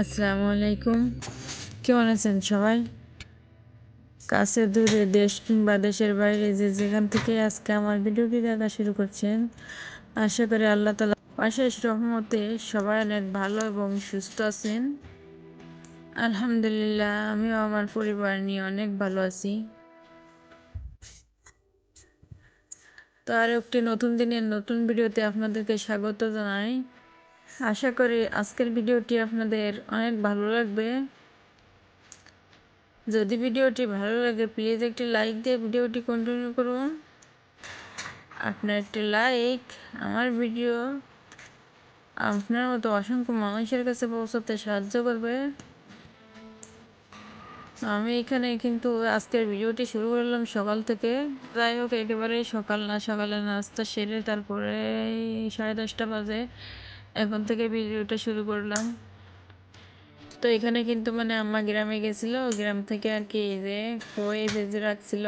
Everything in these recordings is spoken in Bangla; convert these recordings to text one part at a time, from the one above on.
আসসালামু আলাইকুম কেমন আছেন সবাই? কাছে, দূরে, দেশ কিংবা দেশের বাইরে যে যেখান থেকে আজকে আমার ভিডিওটি দেখা শুরু করছেন, আশা করি আল্লাহ তালা অশেষ রহমতে সবাই অনেক ভালো এবং সুস্থ আছেন। আলহামদুলিল্লাহ, আমিও আমার পরিবার নিয়ে অনেক ভালো আছি। তো আর একটি নতুন দিনের নতুন ভিডিওতে আপনাদেরকে স্বাগত জানাই। আশা করি আজকের ভিডিওটি আপনাদের অনেক ভালো লাগবে। যদি ভিডিওটি ভালো লাগে প্লিজ একটি লাইক দিয়ে ভিডিওটি কন্টিনিউ করুন। আপনার একটি লাইক আমার ভিডিও আপনার মতো অসংখ্য মানুষের কাছে পৌঁছাতে সাহায্য করবে। আমি এখানে কিন্তু আজকের ভিডিওটি শুরু করলাম সকাল থেকে। যাই হোক একেবারে সকাল না, সকালে নাস্তা সেরে তারপরে সাড়ে দশটা বাজে। এখন থেকে ভিডিওটা শুরু করলাম তো এখানে কিন্তু মানে আম্মা গ্রামে গেছিল, গ্রাম থেকে আর কি যে খই ভেজে রাখছিল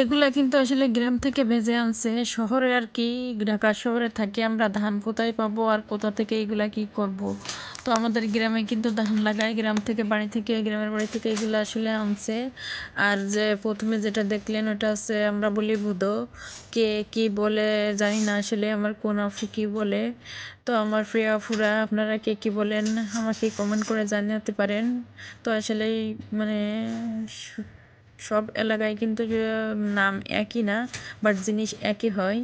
এগুলা কিন্তু আসলে গ্রাম থেকে ভেজে আনছে, শহরে আর কি, ঢাকা শহরে থাকি আমরা ধান কোথায় পাবো আর কোথা থেকে এগুলা কি করব। তো আমাদের গ্রামে কিন্তু ধান লাগায়। গ্রাম থেকে বাড়ি থেকে, গ্রামের বাড়ি থেকে এগুলো আসলে আনছে। আর যে প্রথমে যেটা দেখলেন ওটা হচ্ছে আমরা বলি বুধো কে, কি বলে জানি না আসলে আমার কোন আফু কি বলে। তো আমার প্রিয় আফুরা আপনারা কে কি বলেন আমাকে কমেন্ট করে জানাতে পারেন। তো আসলে মানে সব এলাকায় কিন্তু নাম একই না বাট জিনিস একই হয়।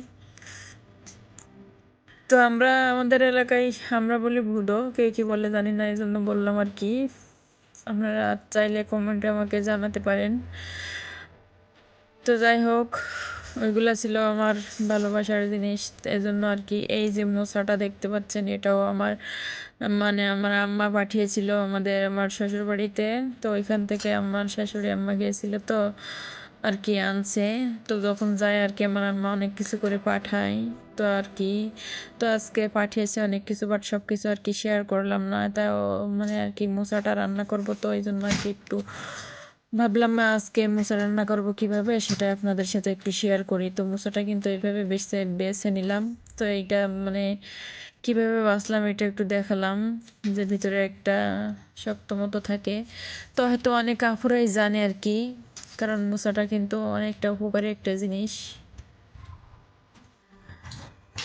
তো আমরা আমাদের এলাকায়, আমরা বলি ভুদো, কে কী বলে জানি না এই জন্য বললাম আর কি। আপনারা চাইলে কমেন্টে আমাকে জানাতে পারেন। তো যাই হোক, ওইগুলো ছিল আমার ভালোবাসার জিনিস এই জন্য আর কি এই যে মোসাটা দেখতে পাচ্ছেন, এটাও আমার মানে আমার আম্মা পাঠিয়েছিল আমাদের, আমার শ্বশুর বাড়িতে তো ওইখান থেকে আমার শাশুড়ি আম্মা গিয়েছিল তো আর কি আনছে। তো যখন যায় আর কি আমার আম্মা অনেক কিছু করে পাঠায়। তো আর কি তো আজকে পাঠিয়েছে অনেক কিছু বাট সব কিছু আর কি শেয়ার করলাম না। তাও মানে আর কি মোচাটা রান্না করব তো এই জন্য আর কি একটু ভাবলাম আজকে মোচা রান্না করব কীভাবে? সেটা আপনাদের সাথে একটু শেয়ার করি। তো মোচাটা কিন্তু এইভাবে বেছে বেছে নিলাম। তো এইটা মানে কীভাবে বাঁচলাম এটা একটু দেখালাম, যে ভিতরে একটা শক্ত মতো থাকে। তো হয়তো অনেক আপুরাই জানে আর কি কারণ মোছাটা কিন্তু অনেকটা উপকারী একটা জিনিস।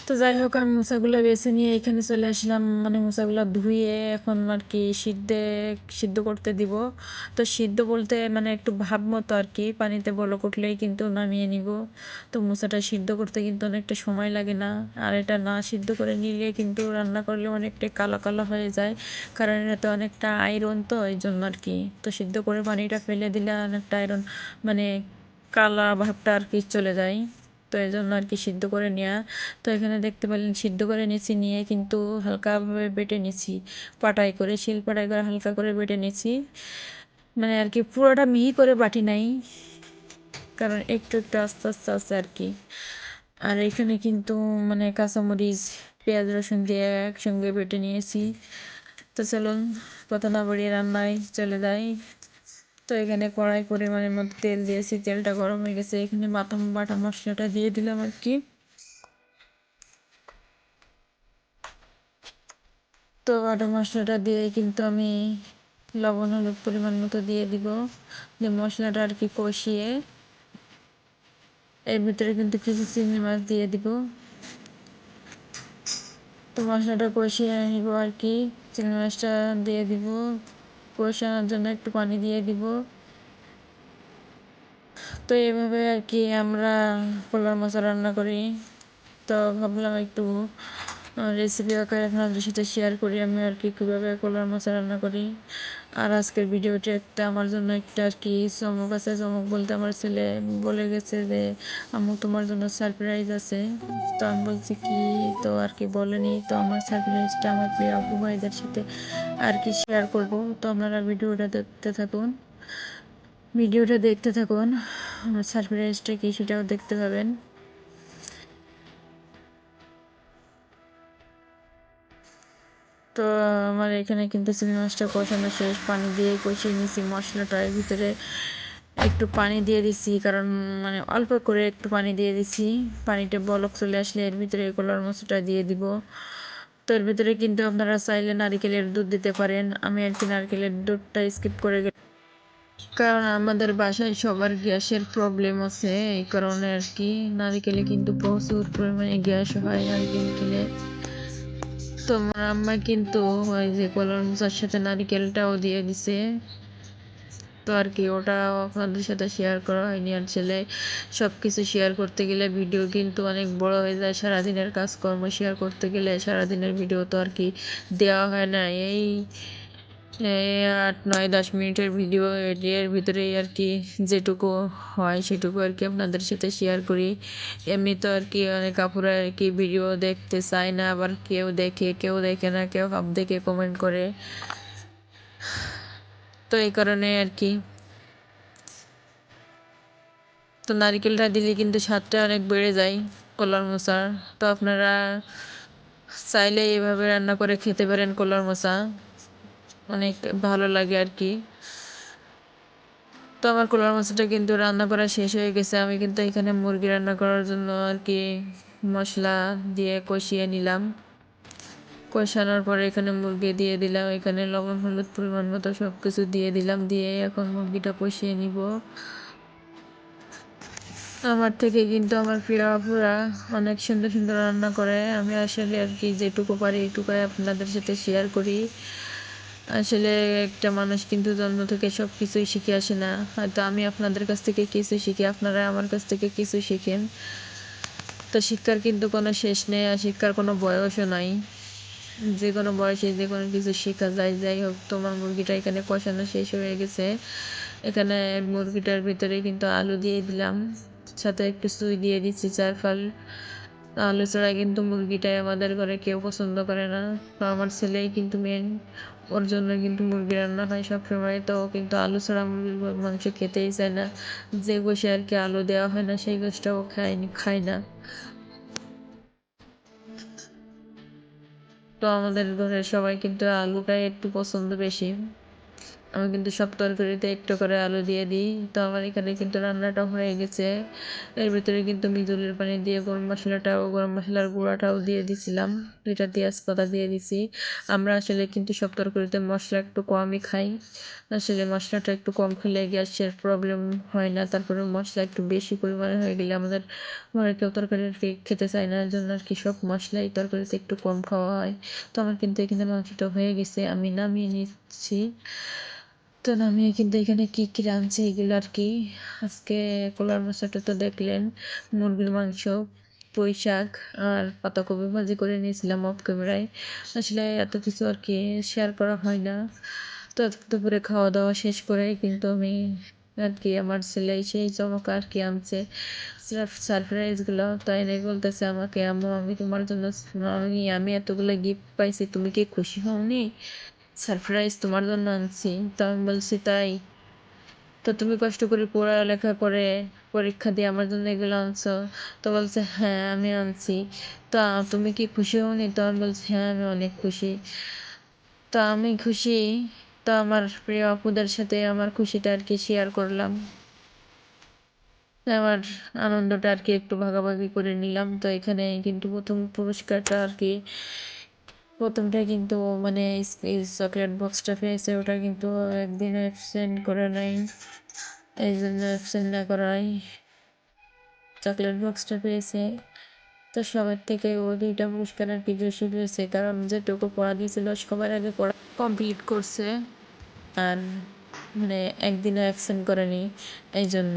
তো যাই হোক, আমি মোচাগুলো বেছে নিয়ে এখানে চলে আসলাম। মানে মোচাগুলো ধুয়ে এখন আর কি সিদ্ধে, সিদ্ধ করতে দিব। তো সিদ্ধ বলতে মানে একটু ভাব মতো আর কি, পানিতে বলক উঠলেই কিন্তু নামিয়ে নিব। তো মোচাটা সিদ্ধ করতে কিন্তু অনেকটা সময় লাগে না। আর এটা না সিদ্ধ করে নিলে কিন্তু রান্না করলে অনেকটা কালো কালো হয়ে যায়। কারণ এটা অনেকটা আয়রন তো, এই জন্য আর কি। তো সিদ্ধ করে পানিটা ফেলে দিলে অনেকটা আয়রন মানে কালা ভাবটা আর কি চলে যায়। তো এই জন্য আর কি সিদ্ধ করে নেওয়া তো এখানে দেখতে পেলেন সিদ্ধ করে নিয়েছি, নিয়ে কিন্তু হালকাভাবে বেটে নিয়েছি। পাটাই করে, শিল পাটাই করে হালকা করে বেটে নিয়েছি। মানে আর কি পুরোটা মিহি করে বাটি নাই, কারণ একটু একটু আস্তে আস্তে আস্তে আর কি আর এখানে কিন্তু মানে কাঁচামরিচ, পেঁয়াজ, রসুন দিয়ে একসঙ্গে বেটে নিয়েছি। তো চলুন, কথা না বাড়িয়ে রান্নায় চলে যাই। তো এখানে কড়াই পরিমাণের মধ্যে তেল দিয়েছি, তেলটা গরম হয়ে গেছে। এখানে বাটা বাটা মশলাটা দিয়ে দিলাম আর কি। তো বাটা মশলাটা দিয়ে কিন্তু আমি লবণ, হলুদ পরিমাণ মতো দিয়ে দিব যে মশলাটা আর কি কষিয়ে এর ভিতরে কিন্তু কিছু চিংড়ি মাছ দিয়ে দিব। তো মশলাটা কষিয়ে নিব আর কি, চিংড়ি মাছটা দিয়ে দিব। কষানোর জন্য একটু পানি দিয়ে দিব। তো এইভাবে আর কি আমরা পোলার মাছ রান্না করি। তো ভাবলাম একটু রেসিপি আকারে আপনাদের সাথে শেয়ার করি। আমি আর কি কীভাবে কলার মাছ রান্না করি। আর আজকের ভিডিওটি একটা আমার জন্য একটা আর কি চমক আছে। চমক বলতে আমার ছেলে বলে গেছে যে, আম্মু, তোমার জন্য সারপ্রাইজ আছে। তো আমি বলছি, কি? তো আর কি বলেনি। তো আমার সারপ্রাইজটা আমার প্রিয় আপু ভাইদের সাথে আর কি শেয়ার করব। তো আপনারা ভিডিওটা দেখতে থাকুন। ভিডিওটা দেখতে থাকুন। আমার সারপ্রাইজটা কি সেটাও দেখতে পাবেন। তো আমার এখানে কিন্তু চিংড়ি মাছটা কষানো শেষ। পানি দিয়ে কষিয়ে নিয়েছি, মশলাটা এর ভিতরে একটু পানি দিয়ে দিছি, কারণ মানে অল্প করে একটু পানি দিয়ে দিছি। পানিটা বলক চলে আসলে এর ভিতরে কলার মশলাটা দিয়ে দিব। তো এর ভিতরে কিন্তু আপনারা চাইলে নারিকেলের দুধ দিতে পারেন। আমি আর কি নারকেলের দুধটা স্কিপ করে গেলাম। কারণ আমাদের বাসায় সবার গ্যাসের প্রবলেম আছে, এই কারণে আর কি। নারিকেলে কিন্তু প্রচুর পরিমাণে গ্যাস হয় নারিকেল খেলে। তো আমার আম্মা কিন্তু ওই যে কলার মোচার সাথে নারিকেলটাও দিয়ে দিছে। তো আর কি ওটা আপনাদের সাথে শেয়ার করা হয়নি। আর ছেলে সব কিছু শেয়ার করতে গেলে ভিডিও কিন্তু অনেক বড় হয়ে যায়। সারাদিনের কাজকর্ম শেয়ার করতে গেলে সারাদিনের ভিডিও তো আর কি দেওয়া হয় না। এই আট, নয়, দশ মিনিটের ভিডিও এর ভিতরেই আর কি যেটুকু হয় সেটুকু আর কি আপনাদের সাথে শেয়ার করি। এমনি তো আর কি অনেক আপুরা আর কি ভিডিও দেখতে চায় না, আবার কেউ দেখে কেউ দেখে না, কেউ সব দেখে কমেন্ট করে। তো এই কারণে আর কি। তো নারিকেলটা দিলে কিন্তু স্বাদটা অনেক বেড়ে যায় কলার মোচার তো আপনারা চাইলে এইভাবে রান্না করে খেতে পারেন কলার মোচা অনেক ভালো লাগে আর কি তো আমার কলার মাছটা কিন্তু রান্না করা শেষ হয়ে গেছে। আমি কিন্তু এখানে মুরগি রান্না করার জন্য আর কি মশলা দিয়ে কষিয়ে নিলাম। কষানোর পরে এখানে মুরগি দিয়ে দিলাম। এখানে লবণ, হলুদ পরিমাণ মতো সব কিছু দিয়ে দিলাম। দিয়ে এখন মুরগিটা কষিয়ে নিব। আমার থেকে কিন্তু আমার প্রিয় আপুরা অনেক সুন্দর সুন্দর রান্না করে। আমি আসলে আর কি যেটুকু পারি এটুকুই আপনাদের সাথে শেয়ার করি। আসলে একটা মানুষ কিন্তু জন্ম থেকে সব কিছুই শিখে আসে না। হয়তো আমি আপনাদের কাছ থেকে কিছু শিখি, আপনারা আমার কাছ থেকে কিছু শিখেন। তো শিক্ষার কিন্তু কোনো শেষ নেই আর শিক্ষার কোনো বয়সও নাই। যে কোনো বয়সে যে কোনো কিছু শেখা যায়, যাই হোক, তোমার মুরগিটা এখানে কষানো শেষ হয়ে গেছে। এখানে মুরগিটার ভিতরে কিন্তু আলু দিয়ে দিলাম, সাথে একটু সুই দিয়ে দিচ্ছি চারফাল। আলু ছাড়া কিন্তু মুরগিটাই আমাদের ঘরে কেউ পছন্দ করে না। তো আমার ছেলেই কিন্তু মেন ওর জন্য কিন্তু মুরগি রান্না হয় সবসময়। তো ও কিন্তু আলু ছাড়া মুরগির মাংস খেতেই চায় না। যে গোশে আর কি আলু দেওয়া হয় না, সেই গোশটাও খায়নি খায় না তো আমাদের ঘরের সবাই কিন্তু আলুটাই একটু পছন্দ বেশি। আমি কিন্তু সব তরকারিতে একটু করে আলু দিয়ে দিই। তো আমার এখানে কিন্তু রান্নাটা হয়ে গেছে। এর ভিতরে কিন্তু আমি পানি দিয়ে গরম মশলাটাও, গরম মশলার গুঁড়াটাও দিয়ে দিছিলাম। দুইটা তেজপাতা দিয়ে দিছি। আমরা আসলে কিন্তু সব তরকারিতে মশলা একটু কমই খাই। আসলে মশলাটা একটু কম খেলে গ্যাসের প্রবলেম হয় না। তারপরে মশলা একটু বেশি পরিমাণে হয়ে গেলে আমাদের ঘরে কেউ তরকারি আর কি খেতে চায় না। জন্য আর কি সব মশলাই তরকারিতে একটু কম খাওয়া হয়। তো আমার কিন্তু এখানে মাংসটা হয়ে গেছে। আমি নামিয়ে নিচ্ছি। তো নামিয়ে কিন্তু এখানে কী কী রাঁধছি এগুলো আর কি। আজকে কলার মশলাটা তো দেখলেন। মুরগির মাংস পুঁই শাক আর পাতাকপি ভাজি করে নিয়েছিলাম অফ ক্যামেরায় আসলে এত কিছু আর কি শেয়ার করা হয় না। তো দুপুরে খাওয়া দাওয়া শেষ করে কিন্তু আমি আর কি আমার ছেলে সেই চমক আর কি আনছে। সারপ্রাইজগুলো তাই এনে বলতেছে আমাকে আমি তোমার জন্য, আমি আমি এতগুলো গিফট পাইছি, তুমি কি খুশি হওনি? সারপ্রাইজ তোমার জন্য আনছি। তো আমি বলছি, তাই। তো তুমি কষ্ট করে পড়ালেখা করে পরীক্ষা দিয়ে আমার জন্য এগুলো আনছো? তো বলছে হ্যাঁ আমি আনছি। তা তুমি কি খুশি হওনি? তো আমি বলছি হ্যাঁ আমি অনেক খুশি। তো আমি খুশি। তো আমার প্রিয় আপুদের সাথে আমার খুশিটা আর কি শেয়ার করলাম। আমার আনন্দটা আর কি একটু ভাগাভাগি করে নিলাম। তো এখানে কিন্তু প্রথম পুরস্কারটা আর কি প্রথমটা কিন্তু মানে চকলেট বক্সটা পেয়েছে, ওটা কিন্তু একদিন এক্সচেঞ্জ করে নাই। এই জন্য এক্সচেঞ্জ না করাই চকলেট বক্সটা পেয়েছে। তো সবার থেকে ও দুইটা পুরস্কার আর কি বেশি পেয়েছে কারণ যেটুকু পড়া দিয়েছিল সবার আগে পড়া কমপ্লিট করছে। আর মানে একদিনও অ্যাবসেন্ট করেনি, এই জন্য।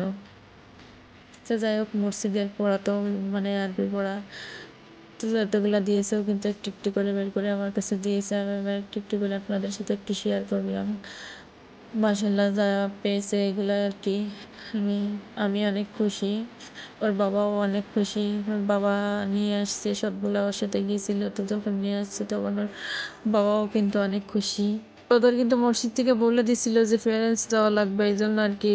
তো যাই হোক মসজিদের পড়া তো মানে আরবি পড়া। তো যতগুলো দিয়েছেও কিন্তু একটু একটু করে বের করে আমার কাছে দিয়েছে। আমি এবার একটু একটু করে আপনাদের সাথে একটু শেয়ার করলাম মাসাল্লাহ যা পেয়েছে এগুলো আর কি। আমি আমি অনেক খুশি। ওর বাবাও অনেক খুশি। ওর বাবা নিয়ে আসছে সবগুলো ওর সাথে গিয়েছিল, তো যখন নিয়ে আসছে তখন ওর বাবাও কিন্তু অনেক খুশি। ওদের কিন্তু মসজিদ থেকে বলে দিছিল যে প্যারেন্টস দেওয়া লাগবে এই জন্য আর কি।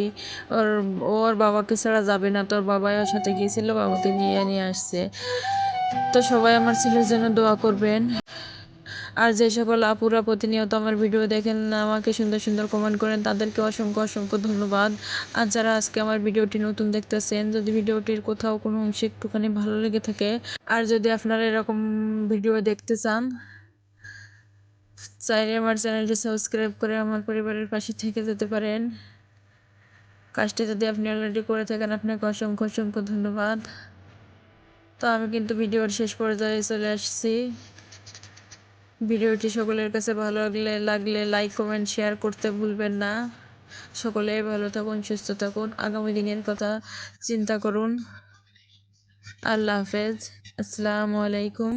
ওর ওর বাবাকে ছাড়া যাবে না। তোর বাবাই ওর সাথে গিয়েছিল, বাবাকে নিয়ে নিয়ে আসছে। তো সবাই আমার ছেলের জন্য দোয়া করবেন। আর যে সকল আপুরা প্রতিনিয়ত আমার ভিডিও দেখেন, আমাকে সুন্দর সুন্দর কমেন্ট করেন, তাদেরকে অসংখ্য অসংখ্য ধন্যবাদ। আর যারা আজকে আমার ভিডিওটি নতুন দেখতেছেন, যদি ভিডিওটির কোথাও কোনো অংশে একটুখানি ভালো লেগে থাকে, আর যদি আপনারা এরকম ভিডিও দেখতে চান, চাইলে আমার চ্যানেলটি সাবস্ক্রাইব করে আমার পরিবারের পাশে থেকে যেতে পারেন। কাজটি যদি আপনি অলরেডি করে থাকেন, আপনাকে অসংখ্য অসংখ্য ধন্যবাদ। তো আমি কিন্তু ভিডিওর শেষ পর্যায়ে চলে আসছি। ভিডিওটি সকলের কাছে ভালো লাগলে লাগলে লাইক কমেন্ট শেয়ার করতে ভুলবেন না। সকলে ভালো থাকুন, সুস্থ থাকুন। আগামী দিনের কথা চিন্তা করুন। আল্লাহ হাফেজ। আসসালামু আলাইকুম।